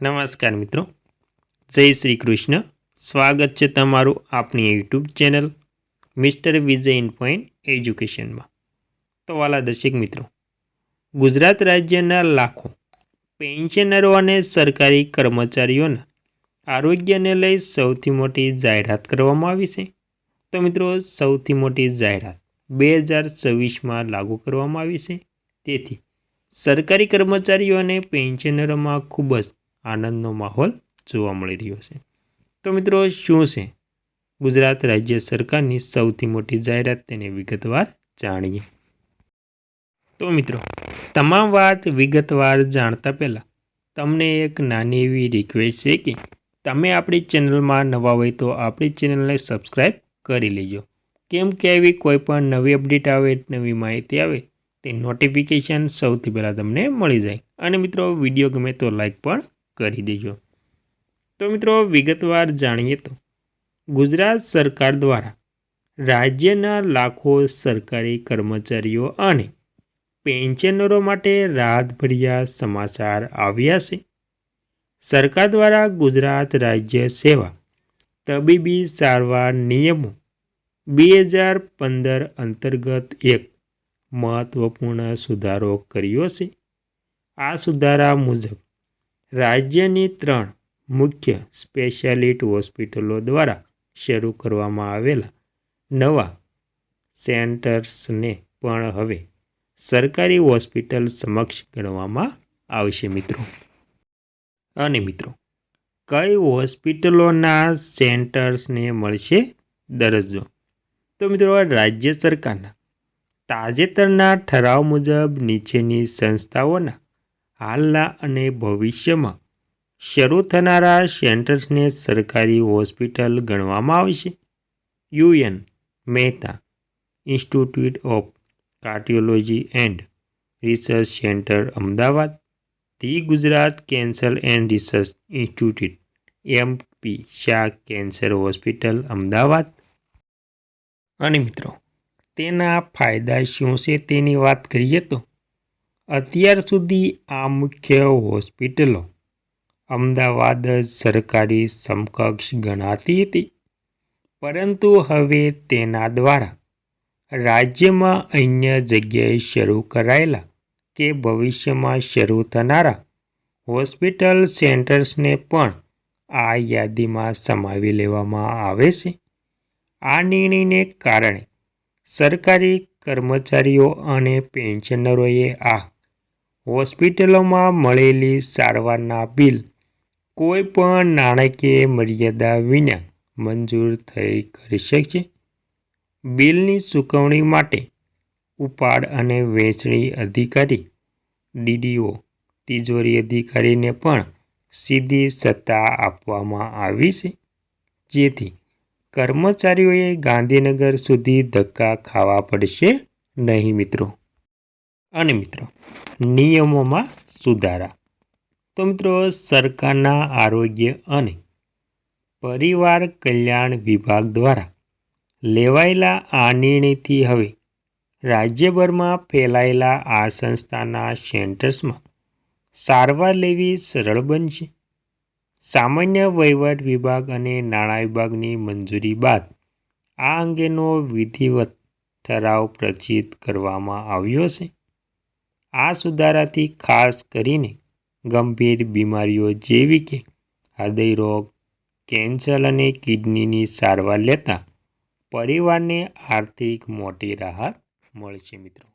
નમસ્કાર મિત્રો. જય શ્રી કૃષ્ણ. સ્વાગત છે તમારું આપણી YouTube channel mister Vijay in point એજ્યુકેશનમાં. તો વાલા દર્શક મિત્રો, ગુજરાત રાજ્યના લાખો પેન્શનરો અને સરકારી કર્મચારીઓના આરોગ્યને લઈ સૌથી મોટી જાહેરાત કરવામાં આવી છે. તો મિત્રો, સૌથી મોટી જાહેરાત બે હજાર છવ્વીસમાં લાગુ કરવામાં આવી છે. તેથી સરકારી કર્મચારીઓ અને પેન્શનરોમાં ખૂબ જ આનંદનો માહોલ જોવા મળી રહ્યો છે. તો મિત્રો, શું છે? ગુજરાત રાજ્ય સરકારની સૌથી મોટી જાહેરાત તેને વિગતવાર જાણીએ. તો મિત્રો, તમામ વાત વિગતવાર જાણતા પહેલાં, તમને એક નાની એવી રિક્વેસ્ટ છે કે તમે આપણી ચેનલમાં નવા હોય તો આપણી ચેનલને સબસ્ક્રાઈબ કરી લેજો. કેમ કે આવી કોઈ પણ નવી અપડેટ આવે, નવી માહિતી આવે, તે નોટિફિકેશન સૌથી પહેલાં તમને મળી જાય. અને મિત્રો વીડિયો ગમે તો લાઈક પણ કરી દેજો. તો મિત્રો, વિગતવાર જાણીએ તો, ગુજરાત સરકાર દ્વારા રાજ્યના લાખો સરકારી કર્મચારીઓ અને પેન્શનરો માટે રાહતભર્યા સમાચાર આવ્યા છે. સરકાર દ્વારા ગુજરાત રાજ્ય સેવા તબીબી સારવાર નિયમો બે હજાર પંદર અંતર્ગત એક મહત્વપૂર્ણ સુધારો કર્યો છે. આ સુધારા મુજબ રાજ્યની ત્રણ મુખ્ય સ્પેશિયાલિટ હોસ્પિટલો દ્વારા શરૂ કરવામાં આવેલા નવા સેન્ટર્સને પણ હવે સરકારી હોસ્પિટલ સમક્ષ ગણવામાં આવશે મિત્રો. અને મિત્રો, કઈ હોસ્પિટલોના સેન્ટર્સને મળશે દરજ્જો? તો મિત્રો રાજ્ય સરકારના તાજેતરના ઠરાવ મુજબ નીચેની સંસ્થાઓના હાલના અને ભવિષ્યમાં શરૂ થનારા સેન્ટર્સને સરકારી હોસ્પિટલ ગણવામાં આવશે U N Mehta institute of cardiology and research centre Ahmedabad, the Gujarat cancer and research institute M P Shah cancer hospital Ahmedabad. અને મિત્રો, તેના ફાયદા શું છે તેની વાત કરીએ તો અત્યાર સુધી આ મુખ્ય હોસ્પિટલો અમદાવાદ જ સરકારી સમકક્ષ ગણાતી હતી. પરંતુ હવે તેના દ્વારા રાજ્યમાં અન્ય જગ્યાએ શરૂ કરાયેલા કે ભવિષ્યમાં શરૂ થનારા હોસ્પિટલ સેન્ટર્સને પણ આ યાદીમાં સમાવી લેવામાં આવે છે. આ નિર્ણયને કારણે સરકારી કર્મચારીઓ અને પેન્શનરોએ આ હોસ્પિટલોમાં મળેલી સારવારના બિલ કોઈ પણ નાણાકીય મર્યાદા વિના મંજૂર થઈ કરી શકશે. બિલની ચૂકવણી માટે ઉપાડ અને વહેંચણી અધિકારી, ડીડીઓ, તિજોરી અધિકારીને પણ સીધી સત્તા આપવામાં આવી છે. જેથી કર્મચારીઓએ ગાંધીનગર સુધી ધક્કા ખાવા પડશે નહીં મિત્રો. અને મિત્રો, નિયમોમાં સુધારા. તો મિત્રો, સરકારના આરોગ્ય અને પરિવાર કલ્યાણ વિભાગ દ્વારા લેવાયેલા આ નિર્ણયથી હવે રાજ્યભરમાં ફેલાયેલા આ સંસ્થાના સેન્ટર્સમાં સારવાર લેવી સરળ બનશે. સામાન્ય વહીવટ વિભાગ અને નાણાં વિભાગની મંજૂરી બાદ આ અંગેનો વિધિવત ઠરાવ પ્રચિત કરવામાં આવ્યો છે. આ સુધારાથી ખાસ કરીને ગંભીર બીમારીઓ જેવી કે હૃદયરોગ કેન્સર અને કિડનીની સારવાર લેતા પરિવારને આર્થિક મોટી રાહત મળશે મિત્રો.